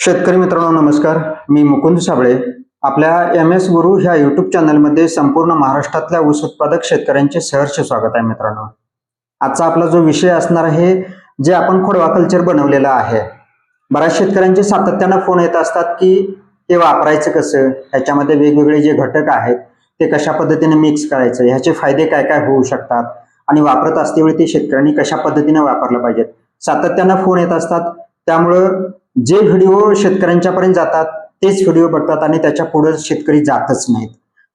शेतकरी मित्रांनो नमस्कार. मी मुकुंद साबळे. आपल्या एम एस गुरु ह्या युट्यूब चॅनलमध्ये संपूर्ण महाराष्ट्रातल्या ऊस उत्पादक शेतकऱ्यांचे सहर्ष स्वागत आहे मित्रांनो. आजचा आपला जो विषय असणार आहे जे आपण खोडवा कल्चर बनवलेलं आहे. बऱ्याच शेतकऱ्यांचे सातत्यानं फोन येत असतात की हे वापरायचं कसं? ह्याच्यामध्ये वेगवेगळे जे घटक आहेत ते कशा पद्धतीने मिक्स करायचं? ह्याचे फायदे काय काय होऊ शकतात? आणि वापरत असतेवेळी ते शेतकऱ्यांनी कशा पद्धतीने वापरलं पाहिजेत? सातत्यानं फोन येत असतात. त्यामुळं जे व्हिडिओ शेतकऱ्यांच्यापर्यंत जातात तेच व्हिडिओ बघतात आणि त्याच्या पुढे शेतकरी जातच नाहीत.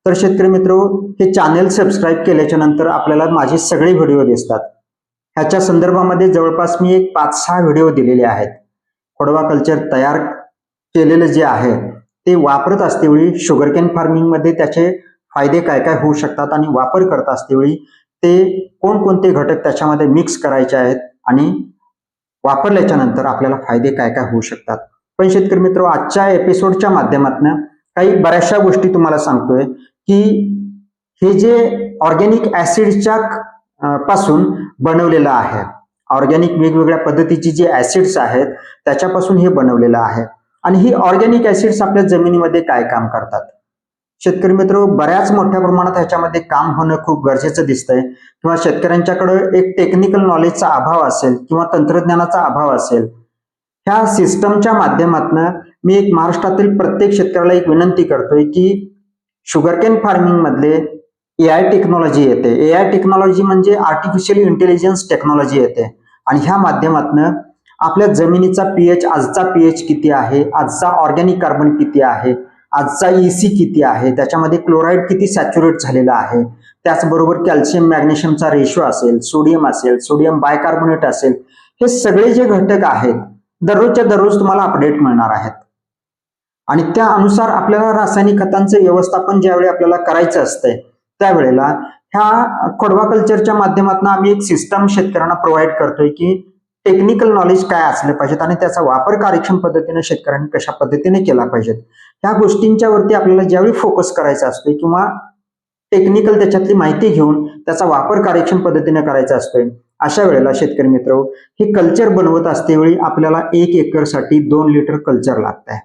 तर शेतकरी मित्र हे चॅनेल सबस्क्राईब केल्याच्यानंतर आपल्याला माझे सगळे व्हिडिओ दिसतात. ह्याच्या संदर्भामध्ये जवळपास मी एक पाच सहा व्हिडिओ दिलेले आहेत. खोडवा कल्चर तयार केलेलं जे आहे ते वापरत असतेवेळी शुगरकेन फार्मिंगमध्ये त्याचे फायदे काय काय होऊ शकतात आणि वापर करत असतेवेळी ते कोणकोणते घटक त्याच्यामध्ये मिक्स करायचे आहेत आणि वापरल्याच्या नंतर आपल्याला फायदे काय काय होऊ शकतात. पण शेतकरी मित्र आजच्या एपिसोडच्या माध्यमातून काही बऱ्याचशा गोष्टी तुम्हाला सांगतोय की हे जे ऑर्गॅनिक ऍसिडच्या पासून बनवलेलं आहे. ऑर्गॅनिक वेगवेगळ्या पद्धतीची जे ऍसिड्स आहेत त्याच्यापासून हे बनवलेलं आहे. आणि ही ऑर्गॅनिक ऍसिड्स आपल्या जमिनीमध्ये काय काम करतात? शेतकरी मित्र बऱ्याच मोठ्या प्रमाणात ह्याच्यामध्ये काम होणं खूप गरजेचं दिसतंय. किंवा शेतकऱ्यांच्याकडे एक टेक्निकल नॉलेजचा अभाव असेल किंवा तंत्रज्ञानाचा अभाव असेल ह्या सिस्टमच्या माध्यमातून मी एक महाराष्ट्रातील प्रत्येक शेतकऱ्याला एक विनंती करतोय की शुगरकेन फार्मिंग मधले ए आय टेक्नॉलॉजी येते. ए आय टेक्नॉलॉजी म्हणजे आर्टिफिशियल इंटेलिजन्स टेक्नॉलॉजी येते. आणि ह्या माध्यमातून आपल्या जमिनीचा पीएच आजचा पीएच किती आहे? आजचा ऑर्गॅनिक कार्बन किती आहे? आजचा ईसी किती आहे? त्याच्यामध्ये क्लोराईड किती सॅच्युरेट झालेला आहे? त्याचबरोबर कॅल्शियम मॅग्नेशियमचा रेशो असेल सोडियम असेल सोडियम बायकार्बोनेट असेल हे सगळे जे घटक आहेत दररोजच्या दररोज तुम्हाला अपडेट मिळणार आहेत. आणि त्यानुसार आपल्याला रासायनिक खतांचं व्यवस्थापन ज्यावेळी आपल्याला करायचं असतंय त्यावेळेला ह्या खोडवा कल्चरच्या माध्यमातून आम्ही एक सिस्टम शेतकऱ्यांना प्रोव्हाइड करतोय की टेक्निकल नॉलेज काय असले पाहिजेत आणि त्याचा वापर कार्यक्षम पद्धतीने शेतकऱ्यांनी कशा पद्धतीने केला पाहिजेत. ह्या गोष्टींच्या वरती आपल्याला ज्यावेळी फोकस करायचा असतोय किंवा टेक्निकल त्याच्यातली माहिती घेऊन त्याचा वापर कार्यक्षम पद्धतीने करायचा असतोय अशा वेळेला शेतकरी मित्र हे कल्चर बनवत असतेवेळी आपल्याला एक एकरसाठी दोन लिटर कल्चर लागत आहे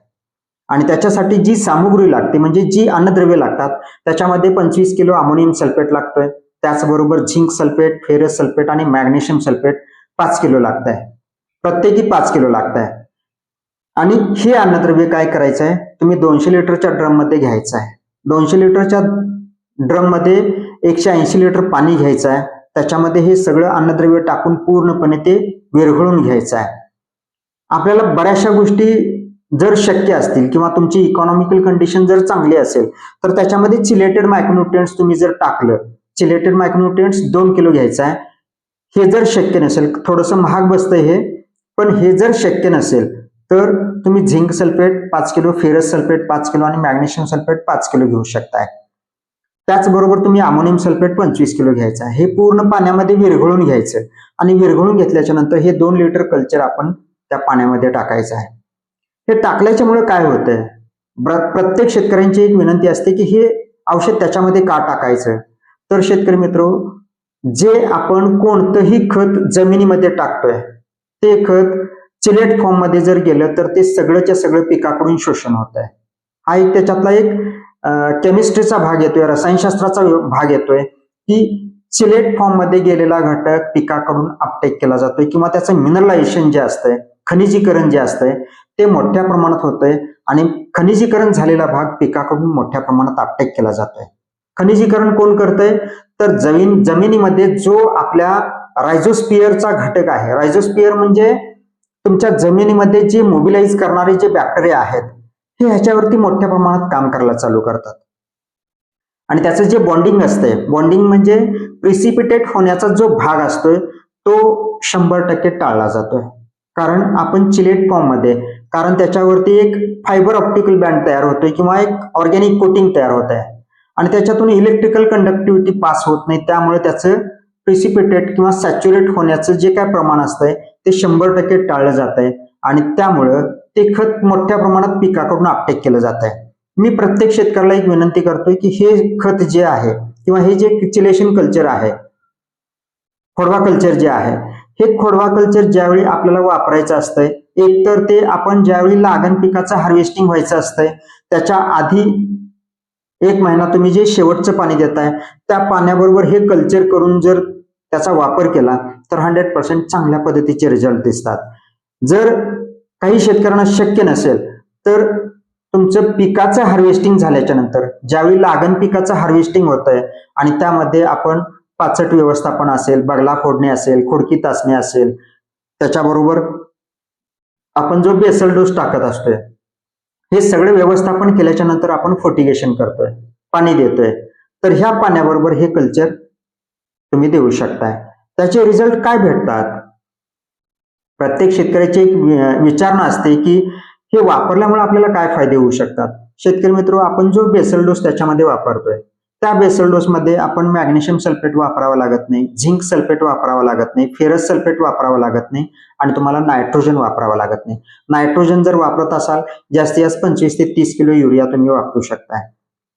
आणि त्याच्यासाठी जी सामुग्री लागते म्हणजे जी अन्नद्रव्य लागतात त्याच्यामध्ये पंचवीस किलो अमोनियम सल्फेट लागतोय. त्याचबरोबर झिंक सल्फेट फेरस सल्फेट आणि मॅग्नेशियम सल्फेट पाच किलो लागत आहे प्रत्येकी पाच किलो लागत आहे आणि हे अन्नद्रव्य काय करायचं आहे तुम्ही दोनशे लिटरच्या ड्रममध्ये घ्यायचं आहे. दोनशे लिटरच्या ड्रममध्ये एकशे ऐंशी लिटर पाणी घ्यायचं आहे. त्याच्यामध्ये हे सगळं अन्नद्रव्य टाकून पूर्णपणे ते विरघळून घ्यायचं आहे. आपल्याला बऱ्याचशा गोष्टी जर शक्य असतील किंवा तुमची इकॉनॉमिकल कंडिशन जर चांगली असेल तर त्याच्यामध्ये चिलेटेड मायक्रोन्युट्रिएंट्स तुम्ही जर टाकलं चिलेटेड मायक्रोन्युट्रिएंट्स दोन किलो घ्यायचं आहे. हे जर शक्य नसेल थोडंसं महाग बसतंय हे पण हे जर शक्य नसेल तर तुम्ही झिंक सल्फेट पाच किलो फेरस सल्फेट पाच किलो आणि मॅग्नेशियम सल्फेट पाच किलो घेऊ शकताय. त्याचबरोबर तुम्ही अमोनियम सल्फेट पंचवीस किलो घ्यायचा हे पूर्ण पाण्यामध्ये विरघळून घ्यायचं आणि विरघळून घेतल्याच्या नंतर हे दोन लिटर कल्चर आपण त्या पाण्यामध्ये टाकायचं आहे. हे टाकल्याच्यामुळे काय होतंय? प्रत्येक शेतकऱ्यांची एक विनंती असते की हे औषध त्याच्यामध्ये का टाकायचं? तर शेतकरी मित्र जे आपण कोणतंही खत जमिनीमध्ये टाकतोय ते खत चिलेट फॉर्ममध्ये जर गेलं तर ते सगळंच्या सगळं पिकाकडून शोषण होत आहे. हा एक त्याच्यातला एक केमिस्ट्रीचा भाग येतोय रसायनशास्त्राचा भाग येतोय की चिलेट फॉर्ममध्ये गेलेला घटक पिकाकडून अपटेक केला जातोय किंवा त्याचं मिनरलायझेशन जे असतंय खनिजीकरण जे असतंय ते मोठ्या प्रमाणात होतंय आणि खनिजीकरण झालेला भाग पिकाकडून मोठ्या प्रमाणात अपटेक केला जातोय. खनिजीकरण कोण करतंय? तर जमीन जमिनीमध्ये जो आपल्या रायझोस्पियरचा घटक आहे रायझोस्पियर म्हणजे तुमच्या जमिनीमध्ये जे मोबिलाइज करणारे जे बॅक्टेरिया आहेत हे ह्याच्यावरती मोठ्या प्रमाणात काम करायला चालू करतात. आणि त्याचं जे बॉन्डिंग असते बॉन्डिंग म्हणजे प्रिसिपिटेट होण्याचा जो भाग असतोय तो शंभर टक्के टाळला जातोय. कारण आपण चिलेट फॉर्ममध्ये कारण त्याच्यावरती एक फायबर ऑप्टिकल बँड तयार होतोय किंवा एक ऑर्गॅनिक कोटिंग तयार होत आहे आणि त्याच्यातून इलेक्ट्रिकल कंडक्टिव्हिटी पास होत नाही त्यामुळे त्याचं प्रेसिपिटेट किंवा सॅच्युरेट होण्याचं जे काय प्रमाण असतंय ते शंभर टक्के टाळलं जात आहे आणि त्यामुळं ते खत मोठ्या प्रमाणात पिकाकडून अपटेक केलं जात आहे मी प्रत्येक शेतकऱ्याला एक विनंती करतोय की हे खत जे आहे किंवा हे जे चिलेशन कल्चर आहे खोडवा कल्चर जे आहे हे खोडवा कल्चर ज्यावेळी आपल्याला वापरायचं असतंय एक तर ते आपण ज्यावेळी लागण पिकाचं हार्वेस्टिंग व्हायचं असतंय त्याच्या आधी एक महिना तुम्ही जे शेवटचं पाणी देताय त्या पाण्याबरोबर हे कल्चर करून जर त्याचा वापर केला तर हंड्रेड पर्सेंट चांगल्या पद्धतीचे रिझल्ट दिसतात. जर काही शेतकऱ्यांना शक्य नसेल तर तुमचं पिकाचं हार्वेस्टिंग झाल्याच्यानंतर ज्यावेळी लागण पिकाचं हार्वेस्टिंग होत आहे आणि त्यामध्ये आपण पाचट व्यवस्थापन असेल बगला फोडणे असेल खोडकी तासणे असेल त्याच्याबरोबर आपण जो बेसल डोस टाकत असतोय हे सगळे व्यवस्थापन केल्याच्यानंतर आपण फोर्टिगेशन करतोय पाणी देतोय. तर ह्या पाण्याबरोबर हे कल्चर तुम्ही देऊ शकताय. त्याचे रिझल्ट काय भेटतात? प्रत्येक शेतकऱ्याची एक विचारणा असते की हे वापरल्यामुळे आपल्याला काय फायदे होऊ शकतात? शेतकरी मित्र आपण जो बेसल डोस त्याच्यामध्ये वापरतोय त्या बेसल डोस मध्ये आपण मॅग्नेशियम सल्फेट वापरावं लागत नाही झिंक सल्फेट वापरावं लागत नाही फेरस सल्फेट वापरावं लागत नाही आणि तुम्हाला नायट्रोजन वापरावं लागत नाही. नायट्रोजन जर वापरत असाल जास्तीत जास्त पंचवीस ते तीस किलो युरिया तुम्ही वापरू शकताय.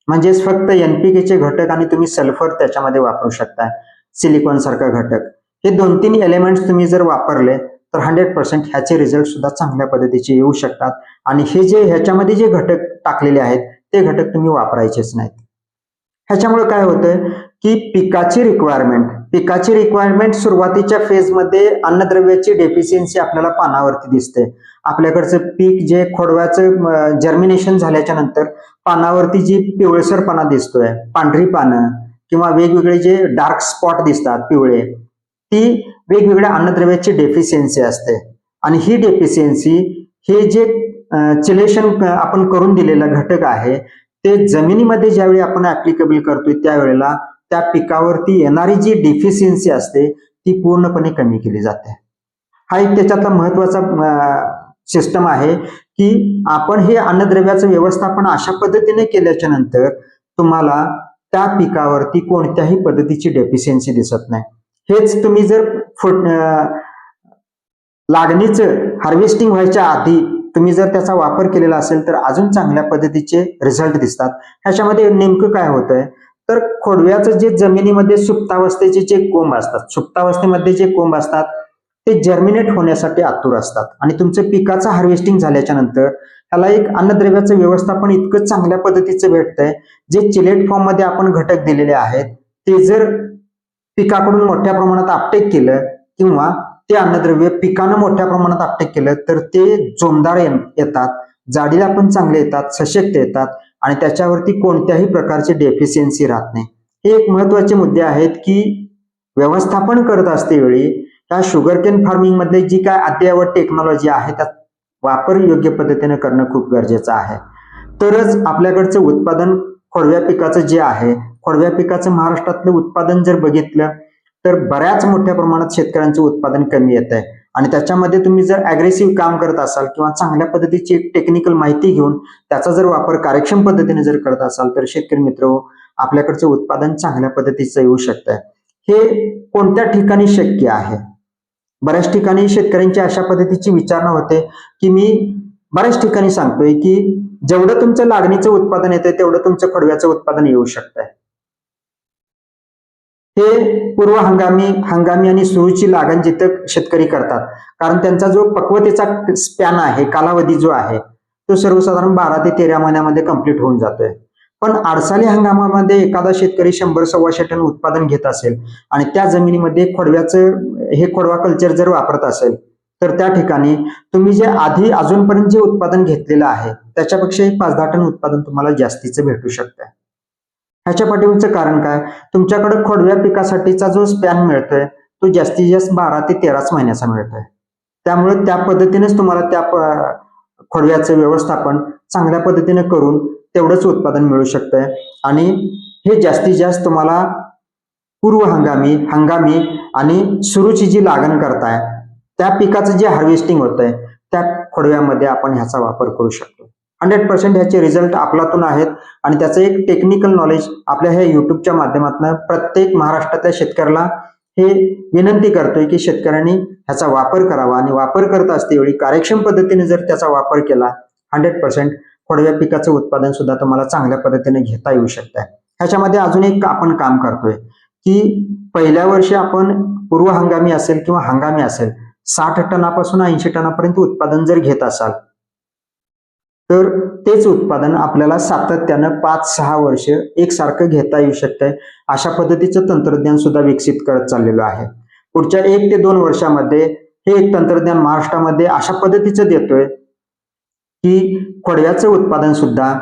म्हणजेच फक्त एनपीकेचे घटक आणि तुम्ही सल्फर त्याच्यामध्ये वापरू शकताय. सिलिकॉन सारखा घटक. हे दोन तीन एलिमेंट्स तुम्ही जर वापरले तर हंड्रेड पर्सेंट ह्याचे रिझल्ट सुद्धा चांगल्या पद्धतीचे येऊ शकतात. आणि हे जे ह्याच्यामध्ये जे घटक टाकलेले आहेत ते घटक तुम्ही वापरायचेच नाहीत. ह्याच्यामुळे काय होतं की पिकाची रिक्वायरमेंट पिकाची रिक्वायरमेंट सुरुवातीच्या फेजमध्ये अन्नद्रव्याची डेफिशियन्सी आपल्याला पानावरती दिसते. आपल्याकडचं पीक जे खोडव्याचं जर्मिनेशन झाल्याच्यानंतर पानावरती जी पिवळसरपणा दिसतोय पांढरी पानं किंवा वेगवेगळे जे डार्क स्पॉट दिसतात पिवळे ती वेगवेगळ्या अन्नद्रव्याची डेफिशियन्सी असते. आणि ही डेफिशियन्सी हे जे चिलेशन आपण करून दिलेला घटक आहे ते जमिनीमध्ये ज्यावेळी आपण ऍप्लिकेबल करतोय त्यावेळेला त्या पिकावरती येणारी जी डिफिशियन्सी असते ती पूर्णपणे कमी केली जाते. हा एक त्याच्यातला महत्त्वाचा सिस्टम आहे की आपण हे अन्नद्रव्याचं व्यवस्थापन अशा पद्धतीने केल्याच्यानंतर तुम्हाला त्या पिकावरती कोणत्याही पद्धतीची डेफिशियन्सी दिसत नाही. हेच तुम्ही जर फुट लागणीचं हार्वेस्टिंग व्हायच्या आधी तुम्ही जर त्याचा वापर केलेला असेल तर अजून चांगल्या पद्धतीचे रिझल्ट दिसतात. ह्याच्यामध्ये नेमकं काय होतंय? तर खोडव्याचं जे जमिनीमध्ये सुप्तावस्थेचे जे कोंब असतात सुप्तावस्थेमध्ये जे कोंब असतात ते जर्मिनेट होण्यासाठी आतुर असतात. आणि तुमचं पिकाचं हार्वेस्टिंग झाल्याच्यानंतर त्याला एक अन्नद्रव्याचं व्यवस्थापन इतकं चांगल्या पद्धतीचं भेटतंय जे चिलेट फॉर्ममध्ये आपण घटक दिलेले आहेत ते जर पिकाकडून मोठ्या प्रमाणात आपटेक केलं किंवा ते अन्नद्रव्य पिकानं मोठ्या प्रमाणात आपटेक केलं तर ते जोमदार येतात जाडीला पण चांगले येतात सशक्त येतात आणि त्याच्यावरती कोणत्याही प्रकारची डेफिशियन्सी राहत नाही. हे एक महत्त्वाचे मुद्दे आहेत की व्यवस्थापन करत असते वेळी त्या शुगरकेन फार्मिंगमध्ये जी काय अद्ययावत टेक्नॉलॉजी आहे त्यात वापर योग्य पद्धतीने करणं खूप गरजेचं आहे. तरच आपल्याकडचं उत्पादन खोडव्या पिकाचं जे आहे खोडव्या पिकाचं महाराष्ट्रातलं उत्पादन जर बघितलं तर बऱ्याच मोठ्या प्रमाणात शेतकऱ्यांचं उत्पादन कमी येत आहे. आणि त्याच्यामध्ये तुम्ही जर अग्रेसिव्ह काम करत असाल किंवा चांगल्या पद्धतीची टेक्निकल माहिती घेऊन त्याचा जर वापर कार्यक्षम पद्धतीने जर करत असाल तर शेतकरी मित्र आपल्याकडचं उत्पादन चांगल्या पद्धतीचं येऊ शकतं हे कोणत्या ठिकाणी शक्य आहे? बऱ्याच ठिकाणी शेतकऱ्यांची अशा पद्धतीची विचारणा होते की मी बऱ्याच ठिकाणी सांगतोय की जेवढं तुमचं लागणीचं उत्पादन येतंय तेवढं तुमचं खोडव्याचं उत्पादन येऊ शकतंय. हे पूर्व हंगामी हंगामी आणि सुरूची लागण जिथं शेतकरी करतात कारण त्यांचा जो पक्वतेचा स्पॅन आहे कालावधी जो आहे तो सर्वसाधारण बारा ते तेरा महिन्यामध्ये कंप्लीट होऊन जातोय. पण आडसाली हंगामामध्ये एखादा शेतकरी शंभर सव्वाशे टन उत्पादन घेत असेल आणि त्या जमिनीमध्ये खोडव्याचं हे खोडवा कल्चर जर वापरत असेल तर त्या ठिकाणी तुम्ही जे आधी अजूनपर्यंत जे उत्पादन घेतलेलं आहे त्याच्यापेक्षा एक पाच दहा टन उत्पादन तुम्हाला जास्तीचं भेटू शकतं ह्याच्या पाठीमागचं कारण काय? तुमच्याकडे खोडव्या पिकासाठीचा जो स्पॅन मिळतोय तो जास्तीत जास्त बारा ते तेराच महिन्याचा मिळतोय. त्यामुळे त्या पद्धतीनेच तुम्हाला त्या खोडव्याचं व्यवस्थापन चांगल्या पद्धतीने करून तेवढंच उत्पादन मिळू शकतंय. आणि हे जास्तीत जास्त तुम्हाला पूर्व हंगामी हंगामी आणि सुरूची जी लागण करताय त्या पिकाचं जे हार्वेस्टिंग होत आहे त्या खोडव्यामध्ये आपण ह्याचा वापर करू शकतो. हंड्रेड पर्सेंट ह्याचे रिझल्ट आपलातून आहेत आणि त्याचं एक टेक्निकल नॉलेज आपल्या ह्या युट्यूबच्या माध्यमातून प्रत्येक महाराष्ट्रातल्या शेतकऱ्याला हे विनंती करतोय की शेतकऱ्यांनी ह्याचा वापर करावा आणि वापर करत असते वेळी कार्यक्षम पद्धतीने जर त्याचा वापर केला हंड्रेड पर्सेंट खोडव्या पिकाचं उत्पादन सुद्धा तुम्हाला चांगल्या पद्धतीने घेता येऊ शकतं. ह्याच्यामध्ये अजून एक आपण काम करतोय की पहिल्या वर्षी आपण पूर्व हंगामी असेल किंवा हंगामी असेल साठ टनापासून ऐंशी टनापर्यंत उत्पादन जर घेत असाल तर तेच उत्पादन आपल्याला सातत्यानं पाच सहा वर्ष एकसारखं घेता येऊ शकतंय अशा पद्धतीचं तंत्रज्ञान सुद्धा विकसित करत चाललेलं आहे. पुढच्या एक ते दोन वर्षामध्ये हे एक तंत्रज्ञान महाराष्ट्रामध्ये अशा पद्धतीचं देतोय की खोडव्याचं उत्पादन सुद्धा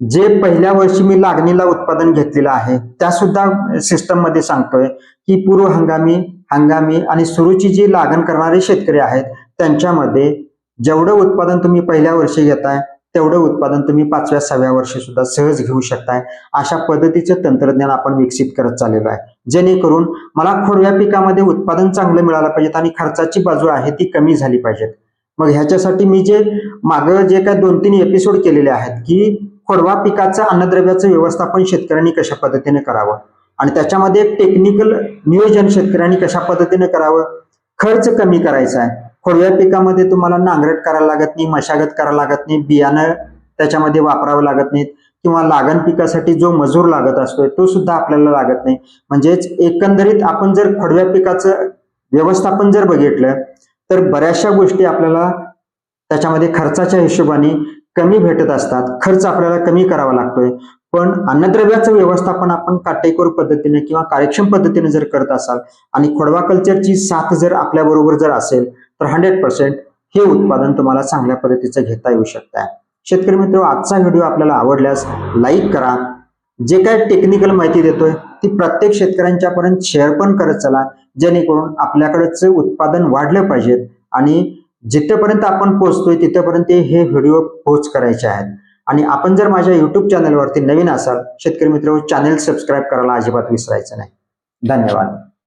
जे पहिल्या वर्षी मी लागणीला उत्पादन घेतलेलं आहे त्या सुद्धा सिस्टममध्ये सांगतोय की पूर्व हंगामी हंगामी आणि सुरूची जी लागण करणारे शेतकरी आहेत त्यांच्यामध्ये जेवढं उत्पादन तुम्ही पहिल्या वर्षी घेताय तेवढं उत्पादन तुम्ही पाचव्या सहाव्या वर्षी सुद्धा सहज घेऊ शकताय. अशा पद्धतीचं तंत्रज्ञान आपण विकसित करत चाललेलो आहे. जेणेकरून मला खोडव्या पिकामध्ये उत्पादन चांगलं मिळालं पाहिजेत आणि खर्चाची बाजू आहे ती कमी झाली पाहिजेत. मग ह्याच्यासाठी मी जे मागं जे काय दोन तीन एपिसोड केलेले आहेत की खोडवा पिकाचं अन्नद्रव्याचं व्यवस्थापन शेतकऱ्यांनी कशा पद्धतीने करावं? आणि त्याच्यामध्ये टेक्निकल नियोजन शेतकऱ्यांनी कशा पद्धतीने करावं? खर्च कमी करायचा आहे. खोडव्या पिकामध्ये तुम्हाला नांगरट करायला लागत नाही मशागत करायला लागत नाही बियाणं त्याच्यामध्ये वापरावं लागत नाहीत. किंवा लागण पिकासाठी जो मजूर लागत असतोय तो सुद्धा आपल्याला लागत नाही. म्हणजेच एकंदरीत आपण जर खोडव्या पिकाचं व्यवस्थापन जर बघितलं तर बऱ्याचशा गोष्टी आपल्याला त्याच्यामध्ये खर्चाच्या हिशोबाने कमी भेटत असतात. खर्च आपल्याला कमी करावा लागतोय. पण अन्नद्रव्याचं व्यवस्थापन आपण काटेकोर पद्धतीने किंवा कार्यक्षम पद्धतीने जर करत असाल आणि खोडवा कल्चरची साथ जर आपल्या बरोबर जर असेल तर हंड्रेड पर्सेंट हे उत्पादन तुम्हाला चांगल्या पद्धतीचं घेता येऊ शकतंय. शेतकरी मित्र आजचा व्हिडिओ आपल्याला आवडल्यास लाईक करा. जे काय टेक्निकल माहिती देतोय ती प्रत्येक शेतकऱ्यांच्यापर्यंत शेअर पण करत चला जेणेकरून आपल्याकडचं उत्पादन वाढलं पाहिजेत. आणि जिथेपर्यंत आपण पोहोचतोय तिथेपर्यंत हे व्हिडिओ पोस्ट करायचे आहेत. आणि आपण जर माझ्या युट्यूब चॅनलवरती नवीन असाल शेतकरी मित्र चॅनल सबस्क्राईब करायला अजिबात विसरायचं नाही. धन्यवाद.